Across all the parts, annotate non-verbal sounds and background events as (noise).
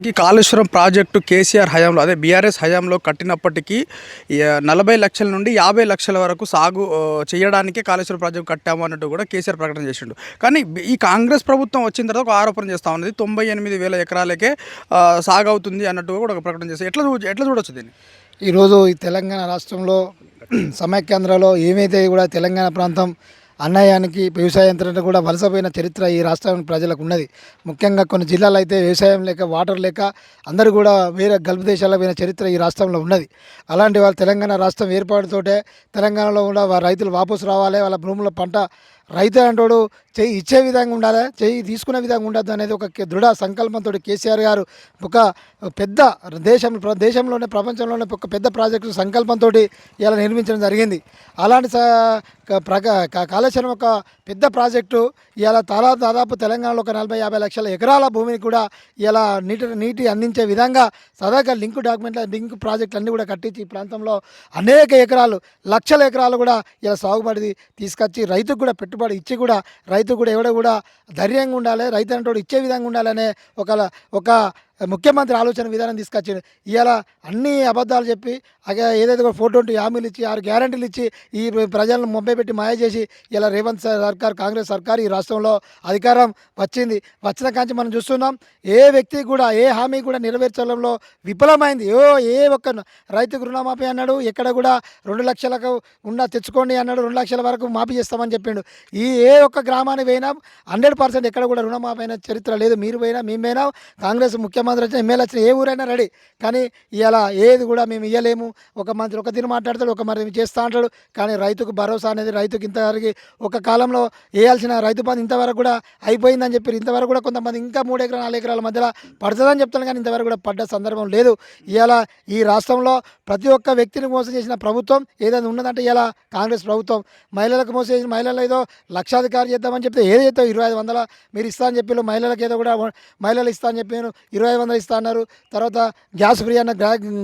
ఈ కాళేశ్వరం ప్రాజెక్టు కేసీఆర్ హయాంలో అదే బీఆర్ఎస్ హయాంలో కట్టినప్పటికీ నలభై లక్షల నుండి యాభై లక్షల వరకు సాగు చేయడానికే కాళేశ్వరం ప్రాజెక్టు కట్టాము అన్నట్టు కూడా కేసీఆర్ ప్రకటన చేసిండు. కానీ ఈ కాంగ్రెస్ ప్రభుత్వం వచ్చిన తర్వాత ఒక ఆరోపణ చేస్తా ఉన్నది తొంభై ఎనిమిది వేల ఎకరాలకే సాగవుతుంది సాగు అవుతుంది అన్నట్టు కూడా ఒక ప్రకటన చేస్తారు ఎట్లా చూ- ఎట్లా చూడొచ్చు దీన్ని? ఈరోజు ఈ తెలంగాణ రాష్ట్రంలో (clears throat) సమైక్యాంధ్రలో ఏమైతే కూడా తెలంగాణ ప్రాంతం అన్నయానికి వ్యవసాయ యంత్రానికి కూడా వలసపోయిన చరిత్ర ఈ రాష్ట్రం ప్రజలకు ఉన్నది ముఖ్యంగా కొన్ని జిల్లాలు అయితే వ్యవసాయం లేక వాటర్ లేక అందరూ కూడా వేరే గల్ఫ్ దేశాలకు పోయిన చరిత్ర ఈ రాష్ట్రంలో ఉన్నది. అలాంటి వాళ్ళు తెలంగాణ రాష్ట్రం ఏర్పాటుతోటే తెలంగాణలో కూడా రైతులు వాపసు రావాలి వాళ్ళ భూముల పంట రైతు అంటాడు చెయ్యి ఇచ్చే విధంగా ఉండాలి? చెయ్యి తీసుకునే విధంగా ఉండద్దు అనేది ఒక దృఢ సంకల్పంతో కేసీఆర్ గారు ఒక పెద్ద దేశం ప్ర- దేశంలోనే ప్రపంచంలోనే ఒక పెద్ద ప్రాజెక్టు సంకల్పంతో ఇలా నిర్మించడం జరిగింది. అలాంటి క- కాళేశ్వరం ఒక పెద్ద ప్రాజెక్టు. ఇలా తలా దాదాపు తెలంగాణలో ఒక నలభై యాభై లక్షల ఎకరాల భూమిని కూడా ఇలా నీటి నీటి అందించే విధంగా సదాక లింక్ డాక్యుమెంట్ల లింక్ ప్రాజెక్టులు అన్నీ కూడా కట్టించి ఈ ప్రాంతంలో అనేక ఎకరాలు లక్షల ఎకరాలు కూడా ఇలా సాగుబడి తీసుకొచ్చి రైతుకు కూడా పెట్టుబడి ఇచ్చి కూడా రైతు కూడా ఎవడ కూడా ధైర్యంగా ఉండాలి రైతు అంటే ఇచ్చే విధంగా ఉండాలనే ఒక ఒక ముఖ్యమంత్రి ఆలోచన విధానం తీసుకొచ్చింది ఇవాళ అన్ని అబద్ధాలు చెప్పి ఏదైతే ఒక ఫోర్ హామీలు ఇచ్చి ఆరు గ్యారంటీలు ఇచ్చి ఈ ప్రజలను ముంబై పెట్టి మాయ చేసి ఇలా రేవంత్ సర్కార్ కాంగ్రెస్ సర్కార్ ఈ రాష్ట్రంలో అధికారం వచ్చింది. వచ్చిన కాంచి మనం చూస్తున్నాం ఏ వ్యక్తి కూడా ఏ హామీ కూడా నెరవేర్చడంలో విఫలమైంది. ఓ ఏ ఒక్క రైతుకు రుణమాఫీ అన్నాడు ఎక్కడ కూడా రెండు లక్షలకు ఉన్న తెచ్చుకోండి అన్నాడు రెండు లక్షల వరకు మాఫీ చేస్తామని చెప్పిండు. ఈ ఏ ఒక్క గ్రామానికి పోయినా హండ్రెడ్ పర్సెంట్ ఎక్కడ కూడా రుణమాఫీ అయిన చరిత్ర లేదు. మీరు పోయినా మేము పోయినా కాంగ్రెస్ ముఖ్యమంత్రి వచ్చిన ఎమ్మెల్యే వచ్చిన ఏ ఊరైనా రెడీ. కానీ ఇలా ఏది కూడా మేము ఇవ్వలేము ఒక మంత్రి ఒక తిని మాట్లాడతాడు ఒక మరి చేస్తా అంటాడు. కానీ రైతుకు భరోసా అనేది రైతుకు ఇంతవరకు ఒక కాలంలో వేయాల్సిన రైతు బంధు ఇంతవరకు కూడా అయిపోయిందని చెప్పి ఇంతవరకు కూడా కొంతమంది ఇంకా మూడు ఎకరాల నాలుగు ఎకరాల మధ్యలో పడుతుందని చెప్తాను. కానీ ఇంతవరకు కూడా పడ్డ సందర్భం లేదు. ఇలా ఈ రాష్ట్రంలో ప్రతి ఒక్క వ్యక్తిని మోసం చేసిన ప్రభుత్వం ఏదైనా ఉన్నదంటే ఇలా కాంగ్రెస్ ప్రభుత్వం. మహిళలకు మోసం చేసిన మహిళలు ఏదో లక్షాధికారి చేద్దామని చెప్తే ఏది చేస్తావు? ఇరవై ఐదు వందల మీరు ఇస్తా అని చెప్పి మహిళలకు ఏదో కూడా మహిళలు ఇస్తా అని చెప్పి ఇరవై ఐదు వందలు ఇస్తా అన్నారు తర్వాత గ్యాస్ ఫ్రీ అన్న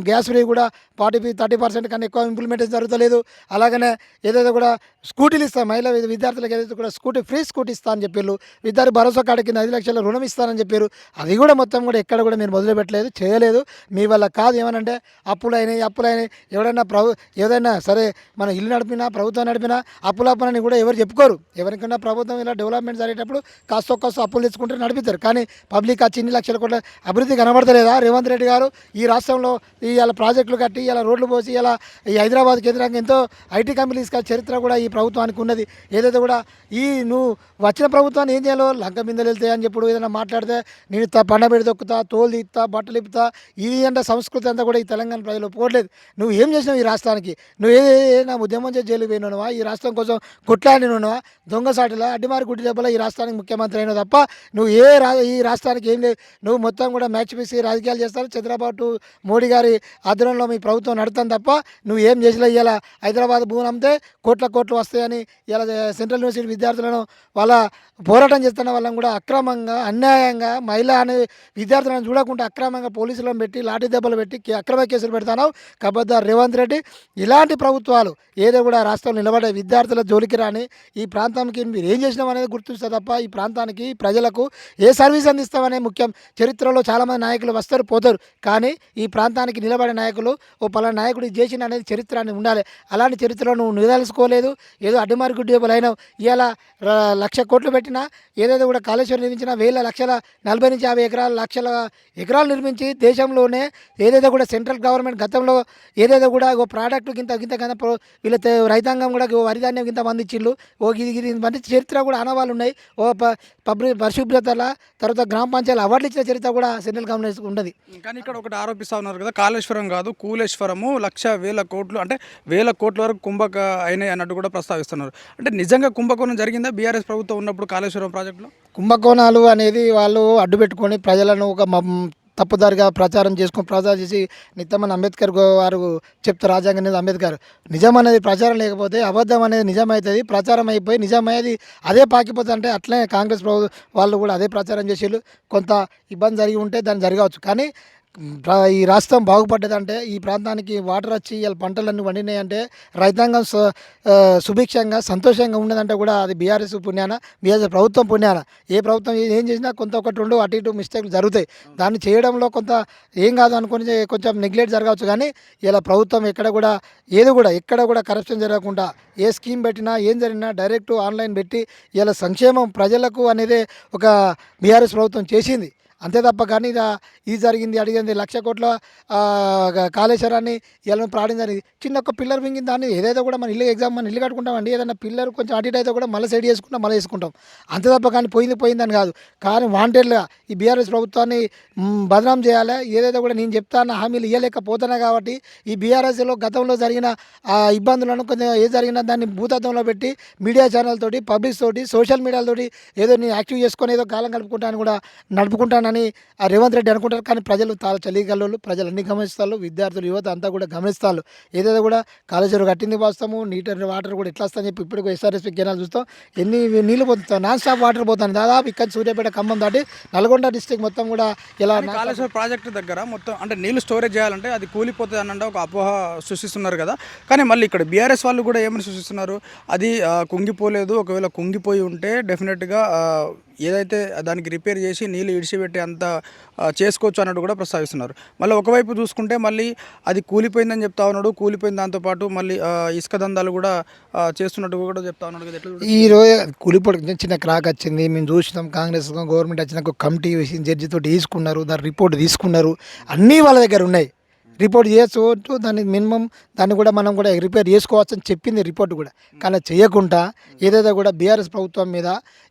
గ్యాస్ ఫ్రీ కూడా ఫార్టీ థర్టీ పర్సెంట్ కన్నా ఎక్కువ ఇంప్లిమెంటేషన్ జరుగుతలేదు. అలాగనే ఏదైతే కూడా స్కూటీలు ఇస్తాం మహిళా విద్యార్థులకు ఏదైతే కూడా స్కూటీ ఫ్రీ స్కూటీ ఇస్తా అని చెప్పారు విద్యార్థి భరోసా కార్డు కింద ఐదు లక్షల రుణం ఇస్తానని చెప్పారు అది కూడా మొత్తం కూడా ఎక్కడ కూడా మీరు మొదలుపెట్టలేదు చేయలేదు. మీ వల్ల కాదు ఏమనంటే అప్పులు అయినాయి అప్పులు ఎవడైనా ప్రభు ఏదైనా సరే మన ఇల్లు నడిపినా ప్రభుత్వం నడిపినా అప్పులు అప్పులని కూడా ఎవరు చెప్పుకోరు. ఎవరికైనా ప్రభుత్వం ఇలా డెవలప్మెంట్ జరిగేటప్పుడు కాస్త కాస్త అప్పులు తెచ్చుకుంటే నడిపిస్తారు కానీ పబ్లిక్ ఆ చిన్ని లక్షల కోట్ల అభివృద్ధి కనబడతలేదా? రేవంత్ రెడ్డి గారు ఈ రాష్ట్రంలో ఇలా ప్రాజెక్టులు కట్టి ఇలా రోడ్లు పోసి ఇలా ఈ హైదరాబాద్ కేంద్రంగా ఎంతో ఐటీ కంపెనీలు తీసుకొచ్చే చరిత్ర కూడా ఈ ప్రభుత్వానికి ఉన్నది. ఏదైతే కూడా ఈ నువ్వు వచ్చిన ప్రభుత్వాన్ని ఏం చేయాలో? లంక బిందెలు వెళ్తాయి అని చెప్పుడు ఏదైనా మాట్లాడితే నేను పండ పెడి తొక్కుతా తోలు ఇస్తా బట్టలు ఇప్పుతా ఇది అంటే సంస్కృతి అంతా కూడా ఈ తెలంగాణ ప్రజలు పోవట్లేదు. నువ్వు ఏం చేసినావు ఈ రాష్ట్రానికి? నువ్వు ఏదైనా నా ఉద్యమం చేసి జైలు పోయినవా ఈ రాష్ట్రం కోసం కొట్లాడినవా దొంగసాటిలా అడ్డిమారి గుడ్డి దెబ్బల ఈ రాష్ట్రానికి ముఖ్యమంత్రి అయినావు తప్ప నువ్వు ఏ రా ఈ రాష్ట్రానికి ఏం లేదు. నువ్వు మొత్తం కూడా మ్యాచ్ పీసి రాజకీయాలు చేస్తారు. చంద్రబాబు మోడీ గారి ఆధ్వర్యంలో మీ ప్రభుత్వం నడుతాను తప్ప నువ్వు ఏం చేసినా ఇలా హైదరాబాద్ భూములు అమ్మితే కోట్ల కోట్లు వస్తాయని ఇలా సెంట్రల్ యూనివర్సిటీ విద్యార్థులను వాళ్ళ పోరాటం చేస్తున్న వాళ్ళని కూడా అక్రమంగా అన్యాయంగా మహిళ అనే విద్యార్థులను చూడకుండా అక్రమంగా పోలీసులను పెట్టి లాఠీ దెబ్బలు పెట్టి అక్రమ కేసులు పెడతాను కబద్దార్ రేవంత్ రెడ్డి. ఇలాంటి ప్రభుత్వాలు ఏదో కూడా రాష్ట్రంలో నిలబడే విద్యార్థుల జోలికి రాని ఈ ప్రాంతానికి మీరు ఏం చేసినాం అనేది గుర్తిస్తే తప్ప ఈ ప్రాంతానికి ప్రజలకు ఏ సర్వీస్ అందిస్తామనే ముఖ్యం చరిత్రలో చాలామంది నాయకులు వస్తారు పోతారు. కానీ ఈ ప్రాంతానికి నిలబడే నాయకులు ఓ పలానా నాయకుడు చేసిన అనేది చరిత్ర అని ఉండాలి. అలాంటి చరిత్రలో నువ్వు నిదాల్చుకోలేదు ఏదో అడ్డమారి గుడ్డి అయినావు ఇవాళ లక్ష కోట్లు పెట్టినా ఏదైతే కూడా కాళేశ్వరం నిర్మించిన వేల లక్షల నలభై నుంచి యాభై ఎకరాల లక్షల ఎకరాలు నిర్మించి దేశంలోనే ఏదైతే కూడా సెంట్రల్ గవర్నమెంట్ గతంలో ఏదైతే కూడా ఓ ప్రోడక్ట్ గింత గింత కింద వీళ్ళ రైతాంగం కూడా ఓ వరిధాన్యం గింత మంది ఓ ఇది ఇది మంది చరిత్ర కూడా ఆనవాళ్ళు ఉన్నాయి. ఓ ప- పరిశుభ్రతల తర్వాత గ్రామ పంచాయతీ అవార్డులు ఇచ్చిన చరిత్ర కూడా సెంట్రల్ గవర్నమెంట్ ఉండదు. కానీ ఇక్కడ ఒకటి ఆరోపిస్తా ఉన్నారు కదా కాళేశ్వరం కాదు కూలేశ్వరము లక్ష వేల కోట్లు అంటే వేల కోట్ల వరకు కుంభక అయినాయి అన్నట్టు కూడా ప్రస్తావిస్తున్నారు. అంటే నిజంగా కుంభకోణం జరిగిందా బీఆర్ఎస్ ప్రభుత్వం ఉన్నప్పుడు కాళేశ్వరం ప్రాజెక్టులో? కుంభకోణాలు అనేది వాళ్ళు అడ్డు పెట్టుకొని ప్రజలను ఒక తప్పుదారిగా ప్రచారం చేసుకొని ప్రచారం చేసి నిత్యమైన అంబేద్కర్ వారు చెప్తారు రాజ్యాంగం అనేది అంబేద్కర్. నిజం అనేది ప్రచారం లేకపోతే అబద్ధం అనేది నిజమవుతుంది ప్రచారం అయిపోయి నిజమయ్యేది అదే పాకిపోతుంది అంటే అట్లనే కాంగ్రెస్ ప్రభు వాళ్ళు కూడా అదే ప్రచారం చేసేళ్ళు. కొంత ఇబ్బంది జరిగి ఉంటే దాన్ని జరగవచ్చు. కానీ ఈ రాష్ట్రం బాగుపడ్డదంటే ఈ ప్రాంతానికి వాటర్ వచ్చి ఇలా పంటలన్నీ వండినాయంటే రైతాంగం సుభిక్షంగా సంతోషంగా ఉన్నదంటే కూడా అది బీఆర్ఎస్ పుణ్యాన బీఆర్ఎస్ ప్రభుత్వం పుణ్యాన. ఏ ప్రభుత్వం ఏం చేసినా కొంత ఒకటి రెండు అటు ఇటు మిస్టేక్లు జరుగుతాయి. దాన్ని చేయడంలో కొంత ఏం కాదు అనుకుని కొంచెం నెగ్లెక్ట్ జరగవచ్చు కానీ ఇలా ప్రభుత్వం ఎక్కడ కూడా ఏది కూడా ఎక్కడ కూడా కరప్షన్ జరగకుండా ఏ స్కీమ్ పెట్టినా ఏం జరిగినా డైరెక్ట్ ఆన్లైన్ పెట్టి ఇలా సంక్షేమం ప్రజలకు అనేది ఒక బీఆర్ఎస్ ప్రభుత్వం చేసింది. అంతే తప్ప కానీ ఇది జరిగింది అడిగింది లక్ష కోట్ల కాళేశ్వరాన్ని ఇలా ప్రాణించని చిన్న ఒక పిల్లర్ మింగింది దాన్ని ఏదైతే కూడా మన ఇల్లు ఎగ్జామ్ మన ఇల్లు కట్టుకుంటామండి ఏదైనా పిల్లర్ కొంచెం అటు ఇటు అయితే కూడా మళ్ళీ సైడ్ చేసుకుంటాం మళ్ళీ వేసుకుంటాం. అంతే తప్ప కానీ పోయింది పోయిందని కాదు. కానీ వాంటెడ్గా ఈ బీఆర్ఎస్ ప్రభుత్వాన్ని బదనాం చేయాలి? ఏదైతే కూడా నేను చెప్తాను హామీలు ఇవ్వలేకపోతున్నా కాబట్టి ఈ బీఆర్ఎస్లో గతంలో జరిగిన ఇబ్బందులను కొంచెం ఏ జరిగినా దాన్ని భూతత్వంలో పెట్టి మీడియా ఛానల్ తోటి పబ్లిక్ తోటి సోషల్ మీడియాలతోటి ఏదో నేను యాక్టివ్ చేసుకొని ఏదో కాలం కలుపుకుంటాను కూడా నడుపుకుంటాను. అని రేవంత్ రెడ్డి అనుకుంటారు. కానీ ప్రజలు చాలా చలిగల్లోళ్ళు ప్రజలు అన్ని గమనిస్తారు. విద్యార్థులు యువత అంతా కూడా గమనిస్తారు. ఏదైతే కూడా కాళేశ్వరం కట్టింది వాస్తాము నీటర్ వాటర్ కూడా ఎట్లా వస్తాయని చెప్పి ఇప్పుడు ఎస్ఆర్ఎస్పీ కెనాల్ చూస్తాం. ఎన్ని నీళ్ళు పోతాం నాన్ స్టాప్ వాటర్ పోతాను దాదాపు ఇక్కడ సూర్యాపేట ఖమ్మం దాటి నల్గొండ డిస్టిక్ మొత్తం కూడా ఇలా కానీ కాళేశ్వరం ప్రాజెక్టు దగ్గర మొత్తం అంటే నీళ్ళు స్టోరేజ్ చేయాలంటే అది కూలిపోతుంది అనంటే ఒక అపోహ సృష్టిస్తున్నారు కదా. కానీ మళ్ళీ ఇక్కడ బీఆర్ఎస్ వాళ్ళు కూడా ఏమని సృష్టిస్తున్నారు? అది కుంగిపోలేదు. ఒకవేళ కుంగిపోయి ఉంటే డెఫినెట్గా ఏదైతే దానికి రిపేర్ చేసి నీళ్ళు ఇడిచిపెట్టి అంత చేసుకోవచ్చు అన్నట్టు కూడా ప్రస్తావిస్తున్నారు. మళ్ళీ ఒకవైపు చూసుకుంటే మళ్ళీ అది కూలిపోయిందని చెప్తా ఉన్నాడు. కూలిపోయిన దాంతోపాటు మళ్ళీ ఇసుక దందాలు కూడా చేస్తున్నట్టు కూడా చెప్తా ఉన్నాడు ఈ రోజు కూలిపోయి చిన్న క్రాక్ వచ్చింది. మేము చూసినాం కాంగ్రెస్ గవర్నమెంట్ వచ్చినాక ఒక కమిటీ వేసి జడ్జి తోటి తీసుకున్నారు దాని రిపోర్ట్ తీసుకున్నారు. అన్నీ వాళ్ళ దగ్గర ఉన్నాయి. రిపోర్ట్ చేసుకోవచ్చు దాన్ని మినిమం దాన్ని కూడా మనం కూడా రిపేర్ చేసుకోవచ్చు అని చెప్పింది రిపోర్ట్ కూడా. కానీ చేయకుండా ఏదైతే కూడా బీఆర్ఎస్ ప్రభుత్వం మీద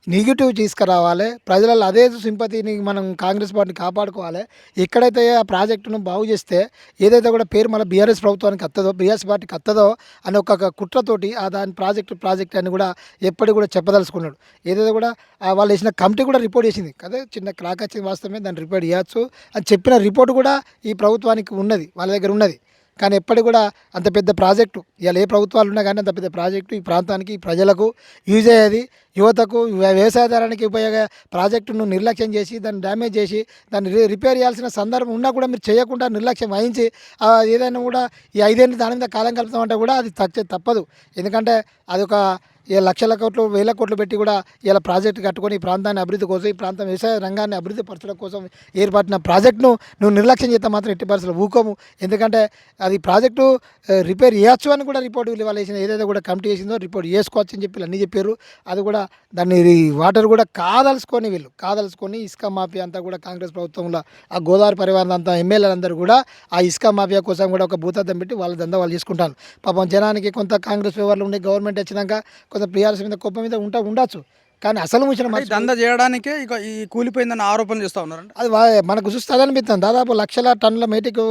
నెగిటివ్ తీసుకురావాలి ప్రజలలో అదే సింపతిని మనం కాంగ్రెస్ పార్టీని కాపాడుకోవాలి ఎక్కడైతే ఆ ప్రాజెక్టును బాగు చేస్తే ఏదైతే కూడా పేరు మన బీఆర్ఎస్ ప్రభుత్వానికి అత్తదో బీఆర్ఎస్ పార్టీకి అత్తదో అని ఒక కుట్రతోటి ఆ దాని ప్రాజెక్టు ప్రాజెక్ట్ అని కూడా ఎప్పటికి కూడా చెప్పదలుచుకున్నాడు. ఏదైతే కూడా వాళ్ళు వేసిన కమిటీ కూడా రిపోర్ట్ చేసింది. కదా చిన్న క్రాక్ వచ్చింది వాస్తవమే దాన్ని రిపోర్ట్ చేయొచ్చు అని చెప్పిన రిపోర్ట్ కూడా ఈ ప్రభుత్వానికి ఉన్నది. వాళ్ళ దగ్గర ఉన్నది. కానీ ఎప్పటికి కూడా అంత పెద్ద ప్రాజెక్టు ఇవాళ ఏ ప్రభుత్వాలు ఉన్నా కానీ అంత పెద్ద ప్రాజెక్టు ఈ ప్రాంతానికి ప్రజలకు యూజ్ అయ్యేది. యువతకు వ్యవసాయదారానికి ఉపయోగ ప్రాజెక్టును నిర్లక్ష్యం చేసి దాన్ని డ్యామేజ్ చేసి దాన్ని రిపేర్ చేయాల్సిన సందర్భం ఉన్నా కూడా మీరు చేయకుండా నిర్లక్ష్యం వహించి ఏదైనా కూడా ఈ ఐదేళ్ళు దాని మీద కాలం కలుపుతామంటే కూడా అది తప్పదు. ఎందుకంటే అది ఒక ఏ లక్షల కోట్లు వేల కోట్లు పెట్టి కూడా ఇలా ప్రాజెక్ట్ కట్టుకొని ఈ ప్రాంతాన్ని అభివృద్ధి కోసం ఈ ప్రాంతం వ్యవసాయ రంగాన్ని అభివృద్ధి పరచడం కోసం ఏర్పడిన ప్రాజెక్టును నువ్వు నిర్లక్ష్యం చేస్తే మాత్రం ఎట్టి పరిస్థితులు ఊకోము. ఎందుకంటే అది ప్రాజెక్టు రిపేర్ చేయొచ్చు అని కూడా రిపోర్ట్ వాళ్ళు వేసిన ఏదైతే కూడా కమిటీ చేసిందో రిపోర్ట్ చేసుకోవచ్చు అని చెప్పి అన్నీ చెప్పారు. అది కూడా దాన్ని ఈ వాటర్ కూడా కాదలుచుకొని వీళ్ళు కాదలుచుకొని ఇసుక మాఫియా అంతా కూడా కాంగ్రెస్ ప్రభుత్వంలో ఆ గోదావరి పరివారం అంతా ఎమ్మెల్యేలందరూ కూడా ఆ ఇసుక మాఫియా కోసం కూడా ఒక భూతద్దం పెట్టి వాళ్ళ దందా వాళ్ళు చేసుకుంటాను పాపం జనానికి కొంత కాంగ్రెస్ వివరాలు ఉండే గవర్నమెంట్ వచ్చినాక కొంత ప్రియార్స్ మీద కుప్ప మీద ఉంటా ఉండొచ్చు. కానీ అసలు ముచ్చిన దందా చేయడానికే ఇక ఈ కూలిపోయిందని ఆరోపణలు చేస్తూ ఉన్నారంట? అది మనకు చూస్తే అదే అనిపిస్తుంది దాదాపు లక్షల టన్నుల మేటికి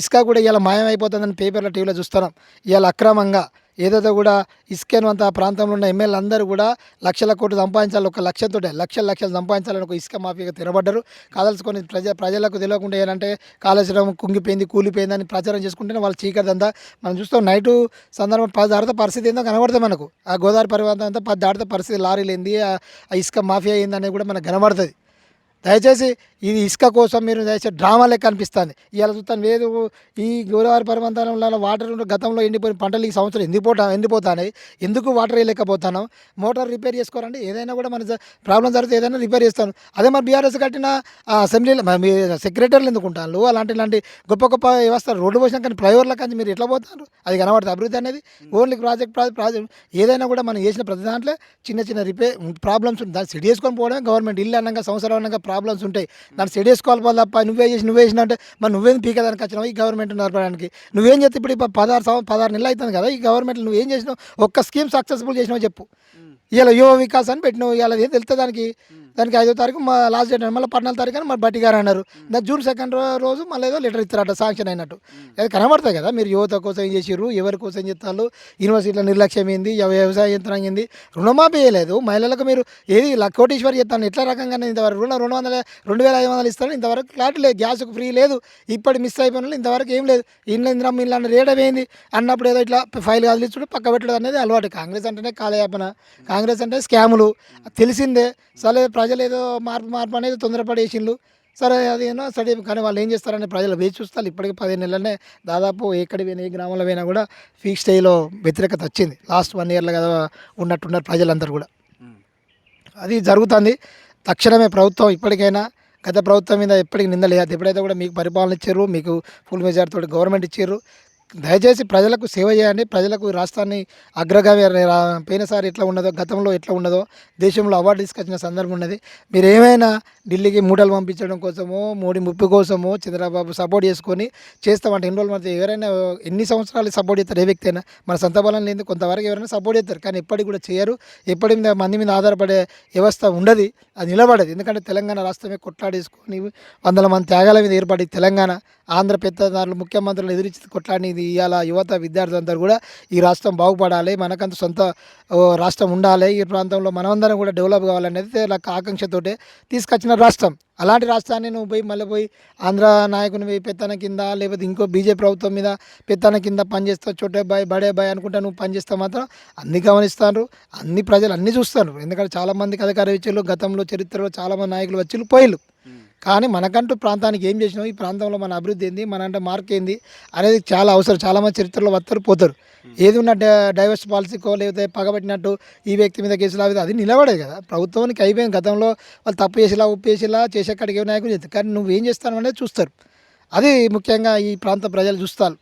ఇసుక కూడా ఇలా మాయమైపోతుందని పేపర్లో టీవీలో చూస్తున్నాం. ఇవాళ అక్రమంగా ఏదైతే కూడా ఇసుకను అంత ఆ ప్రాంతంలో ఉన్న ఎమ్మెల్యే అందరూ కూడా లక్షల కోట్లు సంపాదించాలి ఒక లక్షతో లక్షల లక్షలు సంపాదించాలని ఒక ఇసుక మాఫీగా తిరబడ్డారు. కాదలుచుకొని ప్రజ ప్రజలకు తెలియకుండా ఏంటంటే కాళేశ్వరం కుంగిపోయింది కూలిపోయిందని ప్రచారం చేసుకుంటేనే వాళ్ళు చీకటి అంతా మనం చూస్తాం. నైటు సందర్భం పది దాటితే పరిస్థితి ఏందో కనబడుతుంది మనకు. ఆ గోదావరి పర్వతం అంతా పది దాటితే పరిస్థితి లారీలు ఏంది ఆ ఆ ఇసుక మాఫియా ఏంది అనేది కూడా మనకు కనబడుతుంది. దయచేసి ఇది ఇసుక కోసం మీరు చేసే డ్రామా లెక్క అనిపిస్తుంది. ఇలా చూస్తాను లేదు ఈ గోదావరి పర్వతాలలో వాటర్ గతంలో ఎండిపోయిన పంటలు ఈ సంవత్సరం ఎండిపోతా ఎండిపోతాయి ఎందుకు వాటర్ వేయలేకపోతాను మోటార్ రిపేర్ చేసుకోరండి. ఏదైనా కూడా మన ప్రాబ్లం జరిగితే ఏదైనా రిపేర్ చేస్తాను అదే మరి బీఆర్ఎస్ కట్టిన అసెంబ్లీలో మీ సెక్రటరీలు ఎందుకు ఉంటారు? అలాంటి ఇలాంటి గొప్ప గొప్ప వ్యవస్థ రోడ్డు పోసిన కానీ ఫ్లైఓవర్ల కానీ మీరు ఎట్లా పోతారు అది కనబడుతుంది. అభివృద్ధి అనేది ఓన్లీ ప్రాజెక్ట్ ప్రాజెక్ట్ ఏదైనా కూడా మనం చేసిన ప్రతి దాంట్లో చిన్న చిన్న రిపేర్ ప్రాబ్లమ్స్ ఉంటాయి. దాన్ని సెట్ చేసుకొని పోవడం గవర్నమెంట్. ఇల్లు అన్నాక సంవత్సరం అన్నాక ప్రాబ్లమ్స్ ఉంటాయి. దాన్ని సెట్ చేసుకోవాలి తప్ప నువ్వే చేసి నువ్వే చేసిన అంటే మరి నువ్వేం పీకేదానికి వచ్చినావు? ఈ గవర్నమెంట్ నడపడానికి. నువ్వేం చేస్తే ఇప్పుడు ఇప్పుడు పదహారు సంవత్సరం పదహారు నెలలు అవుతుంది కదా ఈ గవర్నమెంట్ నువ్వేం చేసినావు? ఒక్క స్కీమ్ సక్సెస్ఫుల్ చేసినావు చెప్పు. ఇలా యువ వికాస్ అని పెట్టినావు ఇలా ఏం తెలుస్తుంది దానికి. దానికి ఐదో తారీఖు మా లాస్ట్ డేట్ మళ్ళీ పద్నాలుగు తారీఖు అని మరి బట్టి గారు అన్నారు. దాని జూన్ సెకండ్ రోజు మళ్ళీ ఏదో లెటర్ ఇస్తారట శాంక్షన్ అయినట్టు. అది కనబడతాయి కదా మీరు యువత కోసం ఏం చేసారు ఎవరి కోసం ఏం చేస్తారు యూనివర్సిటీల నిర్లక్ష్యం ఏంది ఎవ- వ్యవసాయ యంత్రాంగం ఏంది రుణమాఫీ చేయలేదు. మహిళలకు మీరు ఏది కోటీశ్వరి చెప్తాను ఎట్లా రకంగా ఇంతవరకు రుణ రెండు వందల రెండు వేల ఐదు వందలు ఇస్తాను ఇంతవరకు క్లాట్ లేదు. గ్యాస్కు ఫ్రీ లేదు ఇప్పటి మిస్ అయిపోయిన వాళ్ళు ఇంతవరకు ఏం లేదు. ఇండ్ల ఇంద్రం ఇల్లు రేట్ ఏంది? అన్నప్పుడు ఏదో ఇట్లా ఫైల్ కదిలించుడు పక్క పెట్టడం అనేది అలవాటు. కాంగ్రెస్ అంటేనే కాలయాపన. కాంగ్రెస్ అంటే స్కాములు. తెలిసిందే. సరే ప్రజలు ఏదో మార్పు మార్పు అనేది తొందరపడేసిండ్రు. సరే అది ఏమో స్టడీ కానీ వాళ్ళు ఏం చేస్తారని ప్రజలు వేచి చూస్తారు. ఇప్పటికి పదిహేను నెలలనే దాదాపు ఎక్కడి పోయినా ఏ గ్రామంలో పోయినా కూడా ఫీక్ స్టేలో వ్యతిరేకత వచ్చింది. లాస్ట్ వన్ ఇయర్లో కదా ఉన్నట్టున్నారు ప్రజలందరూ కూడా. అది జరుగుతుంది. తక్షణమే ప్రభుత్వం ఇప్పటికైనా గత ప్రభుత్వం మీద ఎప్పటికీ నిందలేదు ఎప్పుడైతే కూడా మీకు పరిపాలన ఇచ్చారు మీకు ఫుల్ మెజార్టీతో గవర్నమెంట్ ఇచ్చారు దయచేసి ప్రజలకు సేవ చేయండి. ప్రజలకు రాష్ట్రాన్ని అగ్రగామి రా- పోయినసారి ఎట్లా ఉన్నదో గతంలో ఎట్లా ఉన్నదో దేశంలో అవార్డు తీసుకొచ్చిన సందర్భం ఉన్నది. మీరు ఏమైనా ఢిల్లీకి మూటలు పంపించడం కోసమో మోడీ ముప్పు కోసమో చంద్రబాబు సపోర్ట్ చేసుకొని చేస్తామంటే ఎన్ని రోజులు మరి ఎవరైనా ఎన్ని సంవత్సరాలు సపోర్ట్ చేస్తారు? ఏ వ్యక్తి అయినా మన సొంత బలం లేదు కొంతవరకు ఎవరైనా సపోర్ట్ చేస్తారు. కానీ ఎప్పటికి కూడా చేయరు. ఎప్పటి మీద మంది మీద ఆధారపడే వ్యవస్థ ఉండదు. అది నిలబడదు. ఎందుకంటే తెలంగాణ రాష్ట్రమే కొట్లాడేసుకొని వందల మంది త్యాగాల మీద ఏర్పడి తెలంగాణ ఆంధ్ర పెద్దదారులు ముఖ్యమంత్రులు ఎదిరించి కొట్లాడి ఇవాళ యువత విద్యార్థులందరూ కూడా ఈ రాష్ట్రం బాగుపడాలి మనకంత సొంత ఓ, రాష్ట్రం ఉండాలి ఈ ప్రాంతంలో మనమందరం కూడా డెవలప్ కావాలనేది నాకు ఆకాంక్షతోటే తీసుకొచ్చిన రాష్ట్రం. అలాంటి రాష్ట్రాన్ని నువ్వు పోయి మళ్ళీ పోయి ఆంధ్ర నాయకుని పోయి పెత్తన కింద లేకపోతే ఇంకో బీజేపీ ప్రభుత్వం మీద పెత్తన కింద పనిచేస్తావు చోటే బాయ్ బడే బాయ్ అనుకుంటా నువ్వు పనిచేస్తావు మాత్రం అన్ని గమనిస్తారు అన్ని ప్రజలు అన్ని చూస్తారు. ఎందుకంటే చాలామంది మందికి అధికార ఇచ్చారు గతంలో చరిత్రలో చాలామంది నాయకులు వచ్చి పోయిలు కానీ మనకంటూ ప్రాంతానికి ఏం చేసినావు? ఈ ప్రాంతంలో మన అభివృద్ధి ఏంది? మన అంటే మార్క్ ఏంది? అనేది చాలా అవసరం. చాలా మంది చరిత్రలో వస్తారు పోతారు. ఏది ఉన్న డైవర్స్ పాలసీకో లేకపోతే పగబట్టినట్టు ఈ వ్యక్తి మీద కేసులు అవి అది నిలబడేది కదా. ప్రభుత్వానికి అయిపోయింది గతంలో వాళ్ళు తప్పు చేసేలా ఉప్పు చేసేలా చేసే కాడికి ఏ నాయకులు కానీ నువ్వు ఏం చేస్తాను అనేది చూస్తారు. అది ముఖ్యంగా ఈ ప్రాంత ప్రజలు చూస్తారు.